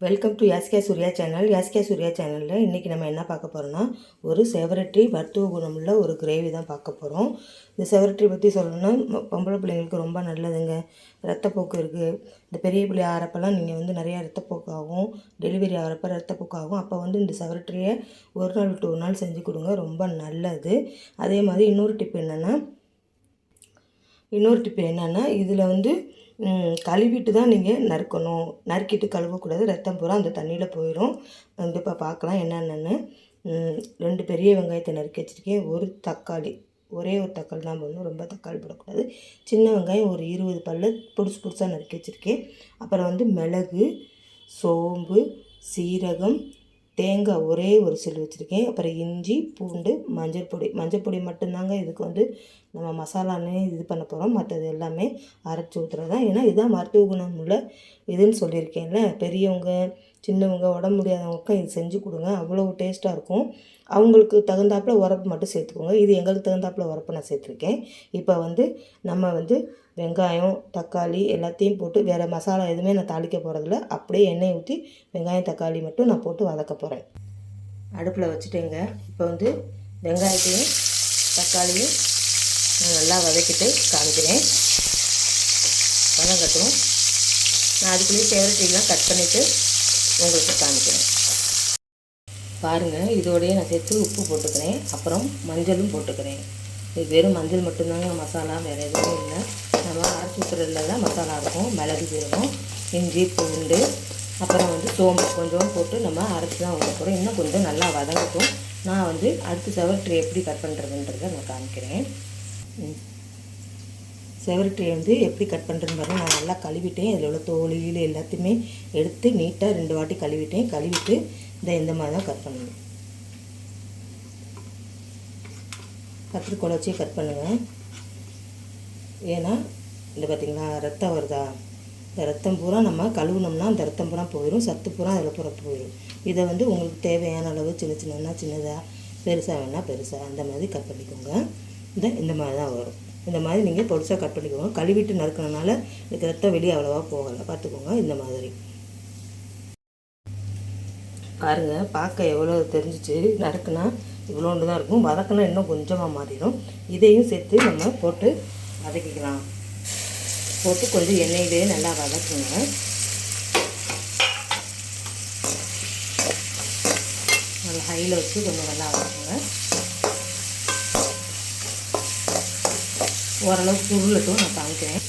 Welcome to Yaske Surya channel Yaske Surya சேனலில் இன்றைக்கி நம்ம என்ன பார்க்க போகிறோம்னா ஒரு செவரட்டி மருத்துவ குணமுள்ள ஒரு கிரேவி தான் பார்க்க போகிறோம் இந்த செவரட்டி பற்றி சொல்லணும்னா பொம்பளை பிள்ளைங்களுக்கு ரொம்ப நல்லதுங்க. ரத்தப்போக்கு இருக்குது இந்த பெரிய பிள்ளை ஆகிறப்பெல்லாம் நீங்கள் வந்து நிறையா ரத்தப்போக்காகும் டெலிவரி ஆகிறப்ப ரத்தப்போக்காகும் அப்போ வந்து இந்த செவரட்டியை ஒரு நாள் விட்டு ஒரு நாள் செஞ்சு கொடுங்க. ரொம்ப நல்லது. அதே மாதிரி இன்னொரு டிப் என்னென்னா இன்னொரு டிப் என்னென்னா இதில் வந்து கழுவிட்டு தான் நீங்கள் நறுக்கணும். நறுக்கிட்டு கழுவக்கூடாது. ரத்தம் பூரா அந்த தண்ணியில் போயிடும் வந்து இப்போ பார்க்கலாம் என்னென்னு ரெண்டு பெரிய வெங்காயத்தை நறுக்கி வச்சுருக்கேன். ஒரு தக்காளி ஒரே ஒரு தக்காளி தான் போடணும். ரொம்ப தக்காளி போடக்கூடாது. சின்ன வெங்காயம் ஒரு இருபது பல்ல புதுசு புதுசாக நறுக்கி வச்சுருக்கேன். அப்புறம் வந்து மிளகு சோம்பு சீரகம் தேங்காய் ஒரே ஒரு சில்லு வச்சுருக்கேன். அப்புறம் இஞ்சி பூண்டு மஞ்சள் பொடி. மஞ்சள் பொடி மட்டும்தாங்க இதுக்கு வந்து நம்ம மசாலான்னு இது பண்ண போகிறோம் மற்றது எல்லாமே அரைச்சி ஊற்றுறது தான் ஏன்னா இதுதான் மருத்துவ குணம் உள்ள இதுன்னு சொல்லியிருக்கேன்ல. பெரியவங்க சின்னவங்க உடம்பு முடியாதவங்களுக்கும் இது செஞ்சு கொடுங்க. அவ்வளோ டேஸ்ட்டாக இருக்கும். அவங்களுக்கு தகுந்தாப்பில் உரப்பு மட்டும் சேர்த்துக்கோங்க. இது எங்களுக்கு தகுந்தாப்பில் உரப்பு நான் சேர்த்துருக்கேன். இப்போ வந்து நம்ம வந்து வெங்காயம் தக்காளி எல்லாத்தையும் போட்டு வேறு மசாலா எதுவுமே நான் தாளிக்க போகிறதில்ல அப்படியே எண்ணெய் ஊற்றி வெங்காயம் தக்காளி மட்டும் நான் போட்டு வதக்க போகிறேன் அடுப்பில் வச்சுட்டேங்க. இப்போ வந்து வெங்காயத்தையும் தக்காளியும் நான் நல்லா வதக்கிட்டு காமிக்கிறேன். வதங்கட்டும் நான் அதுக்குள்ளேயே சேவரட்டிலாம் கட் பண்ணிவிட்டு உங்களுக்கு காமிக்கிறேன். பாருங்கள் இதோடையே நான் சேர்த்து உப்பு போட்டுக்கிறேன். அப்புறம் மஞ்சளும் போட்டுக்கிறேன். இது வெறும் மஞ்சள் மட்டும்தாங்க மசாலா வேறு எதுவும் இல்லை. நம்ம அரைச்சி ஊற்றுறதுல தான் மசாலா இருக்கும். மிளகு சீரகம் இஞ்சி பூண்டு அப்புறம் வந்து சோம்பு கொஞ்சம் போட்டு நம்ம அரைச்சி தான் ஊற்ற போகிறோம் இன்னும் கொஞ்சம் நல்லா வதங்கட்டும். நான் வந்து அடுத்த செவரட்டி எப்படி கட் பண்ணுறதுன்றதை நான் காமிக்கிறேன். ம். செவரட்டியை வந்து எப்படி கட் பண்ணுறதுன்னு பாருங்கள் நான் நல்லா கழுவிட்டேன். இதில் உள்ள தோல் எல்லாத்தையுமே எடுத்து நீட்டாக ரெண்டு வாட்டி கழுவிட்டேன். கழுவிட்டு இதை இந்த மாதிரி தான் கட் பண்ணணும். கத்திரிக்கோலை வச்சே கட் பண்ணுங்கள் ஏன்னா இந்த பார்த்தீங்களா ரத்தம் வருதா? இந்த ரத்தம் பூரா நம்ம கழுவுனோம்னா அந்த ரத்தம் பூரா போயிடும் சத்து பூரா அதில் பூரா போயிடும் இதை வந்து உங்களுக்கு தேவையான அளவு சின்ன சின்னன்னா சின்னதாக பெருசாக வேணால் பெருசாக அந்த மாதிரி கட் பண்ணிக்கோங்க. இந்த இந்த மாதிரி தான் வரும். இந்த மாதிரி நீங்கள் பொடிசாக கட் பண்ணிக்கோங்க. கழுவிட்டு நறுக்கிறனால இதுக்கு ரத்தம் வெளியே அவ்வளோவா போகலை. பார்த்துக்கோங்க இந்த மாதிரி. பாருங்கள் பார்க்க எவ்வளோ தெரிஞ்சிச்சு. நறுக்குனா இவ்வளோண்டு தான் இருக்கும். வதக்கினா இன்னும் கொஞ்சமாக மாறிடும். இதையும் சேர்த்து நம்ம போட்டு வதக்கிக்கலாம். போட்டு கொஞ்சம் எண்ணெயிலே நல்லா வதக்குங்க. நல்லா ஹையில் வச்சு கொஞ்சம் நல்லா வதக்குங்க. ஓரளவு உருளட்டும் நான் காமிக்கிறேன்.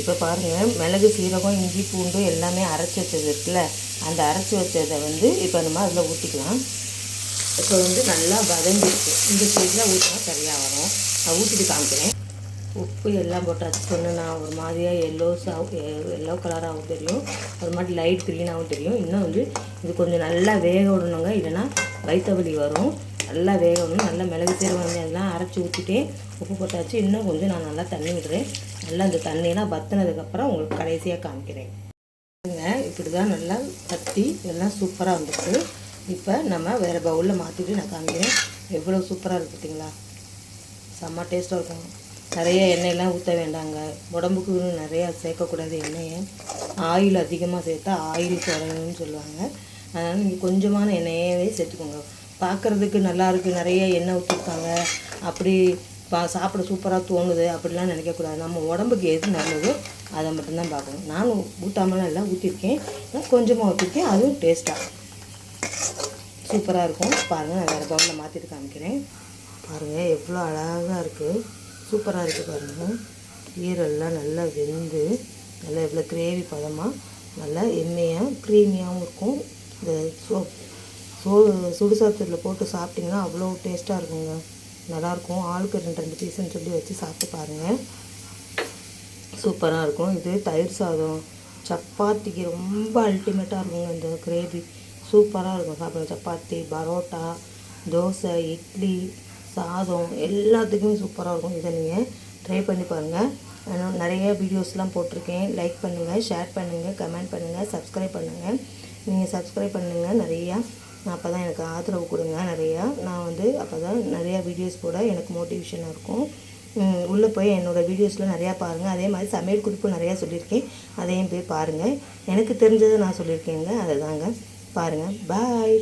இப்போ பாருங்கள் மிளகு சீரகம் இஞ்சி பூண்டு எல்லாமே அரைச்சி வச்சது இருக்குல்ல? அந்த அரைச்சி வச்சதை வந்து இப்போ நம்ம அதில் ஊற்றிக்கலாம் இப்போ வந்து நல்லா வதங்கிருக்கு இந்த ஸ்டேஜில் ஊற்றினா சரியாக வரும் நான் ஊற்றிட்டு காமிக்கிறேன். உப்பு எல்லாம் போட்டாச்சு. சொன்னேன்னா ஒரு மாதிரியாக எல்லோஸாகவும் எல்லோ கலராகவும் தெரியும். ஒரு மாதிரி லைட் க்ரீனாகவும் தெரியும். இன்னும் வந்து இது கொஞ்சம் நல்லா வேக விடணுங்க. இல்லைன்னா வயிற்று வலி வரும். நல்லா வேகணும் நல்லா மிளகு சீரகம் எல்லாம் அரைச்சி ஊற்றிட்டு உப்பு போட்டாச்சு. இன்னும் கொஞ்சம் நான் நல்லா தண்ணி விடுறேன். நல்லா அந்த தண்ணியெல்லாம் வற்றினதுக்கப்புறம் உங்களுக்கு கடைசியாக காமிக்கிறேன். இப்படி தான் நல்லா தட்டி எல்லாம் சூப்பராக வந்துருக்கு. இப்போ நம்ம வேறு பவுலில் மாற்றிட்டு நான் காமிக்கிறேன். எவ்வளோ சூப்பராக இருக்குது பார்த்தீங்களா செம்ம டேஸ்ட்டாக இருக்கும். நிறைய எண்ணெயெல்லாம் ஊற்ற வேண்டாங்க. உடம்புக்கு நிறையா சேர்க்கக்கூடாது எண்ணெயை. ஆயில் அதிகமாக சேர்த்தா ஆயில் குறையும்னு சொல்லுவாங்க. அதனால் நீங்கள் கொஞ்சமான எண்ணெயவே சேர்த்துக்கோங்க. பார்க்குறதுக்கு நல்லா இருக்குது நிறைய எண்ணெய் ஊற்றிருக்காங்க அப்படி பா சாப்பிட சூப்பராக தோணுது அப்படிலாம் நினைக்கக்கூடாது. நம்ம உடம்புக்கு எது நல்லதோ அதை மட்டும்தான் பார்க்கணும். நானும் ஊற்றாமலாம் எல்லாம் ஊற்றிருக்கேன் நான் கொஞ்சமாக ஊற்றிருக்கேன் அதுவும் டேஸ்ட்டாக சூப்பராக இருக்கும். பாருங்கள் நான் வேறு பவுலில் மாற்றிட்டு காமிக்கிறேன். பாருங்கள் எவ்வளோ அழகாக இருக்குது சூப்பராக இருக்குது பாருங்கள் ஈரெல்லாம் நல்லா வெந்து நல்லா எவ்வளோ கிரேவி பதமாக நல்லா எண்ணெயாக க்ரீமியாகவும் இருக்கும். இந்த சோறு சோ போட்டு சாப்பிட்டிங்கன்னா அவ்வளோ டேஸ்ட்டாக இருக்குங்க. நல்லாயிருக்கும். ஆளுக்கு ரெண்டு ரெண்டு பீஸுன்னு சொல்லி வச்சு சாப்பிட்டு பாருங்கள் சூப்பராக இருக்கும். இது தயிர் சாதம். சப்பாத்திக்கு ரொம்ப அல்டிமேட்டாக இருக்குங்க இந்த கிரேவி சூப்பராக இருக்கும். சாப்பிட சப்பாத்தி பரோட்டா தோசை இட்லி சாதம் எல்லாத்துக்குமே சூப்பராக இருக்கும். இதை நீங்கள் ட்ரை பண்ணி பாருங்கள் நான் நிறைய வீடியோஸ்லாம் போட்டிருக்கேன். லைக் பண்ணுங்கள் ஷேர் பண்ணுங்கள் கமெண்ட் பண்ணுங்கள் சப்ஸ்கிரைப் பண்ணுங்கள் நீங்கள் சப்ஸ்கிரைப் பண்ணுங்கள் நிறையா அப்போ தான் எனக்கு ஆதரவு கொடுங்க நிறையா. நான் வந்து அப்போ தான் நிறையா வீடியோஸ் போட எனக்கு மோட்டிவேஷனாக இருக்கும். உள்ளே போய் என்னோடய வீடியோஸில் நிறையா பாருங்கள் அதே மாதிரி சமையல் குறிப்பு நிறையா சொல்லியிருக்கேன். அதையும் போய் பாருங்கள் எனக்கு தெரிஞ்சதை நான் சொல்லியிருக்கேங்க. அதை தாங்க. பாருங்கள் பாய்